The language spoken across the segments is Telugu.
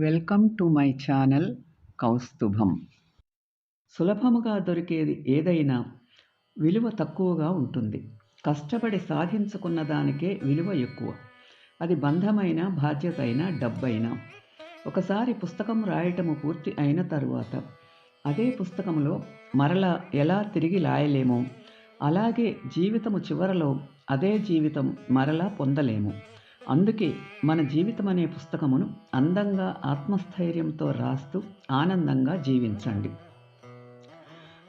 Welcome to my channel Kaustubham. సులభముగా దొరికేది ఏదైనా విలువ తక్కువగా ఉంటుంది. కష్టపడి సాధించుకున్న దానికే విలువ ఎక్కువ. అది బంధమైన బాధ్యత అయినా డబ్బైనా. ఒకసారి పుస్తకం రాయటము పూర్తి అయిన తరువాత అదే పుస్తకంలో మరలా ఎలా తిరిగి లాయలేమో అలాగే జీవితము చివరలో అదే జీవితం మరలా పొందలేము. అందుకే మన జీవితం అనే పుస్తకమును అందంగా ఆత్మస్థైర్యంతో రాస్తూ ఆనందంగా జీవించండి.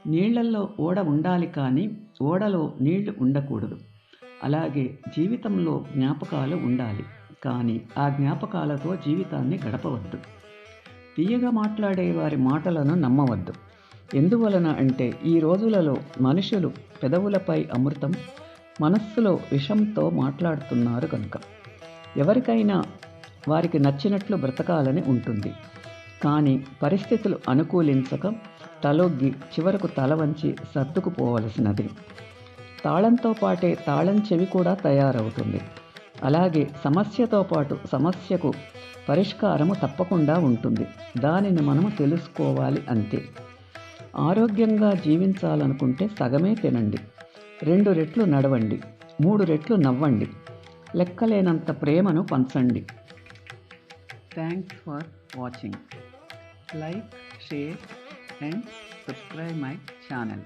నీళ్ళల్లో ఓడ ఉండాలి కానీ ఓడలో నీళ్ళు ఉండకూడదు. అలాగే జీవితంలో జ్ఞాపకాలు ఉండాలి కానీ ఆ జ్ఞాపకాలతో జీవితాన్ని గడపవద్దు. తీయగా మాట్లాడే వారి మాటలను నమ్మవద్దు. ఎందువలన అంటే ఈ రోజులలో మనుషులు పెదవులపై అమృతం మనస్సులో విషంతో మాట్లాడుతున్నారు కనుక. ఎవరికైనా వారికి నచ్చినట్లు బ్రతకాలని ఉంటుంది. కానీ పరిస్థితులు అనుకూలించక తలొగ్గి చివరకు తల వంచి సర్దుకుపోవలసినది. తాళంతో పాటే తాళం చెవి కూడా తయారవుతుంది. అలాగే సమస్యతో పాటు సమస్యకు పరిష్కారము తప్పకుండా ఉంటుంది. దానిని మనము తెలుసుకోవాలి అంతే. ఆరోగ్యంగా జీవించాలనుకుంటే సగమే తినండి. రెండు రెట్లు నడవండి. మూడు రెట్లు నవ్వండి. లెక్కలేనంత ప్రేమను పంచండి. Thanks for watching like share and subscribe my channel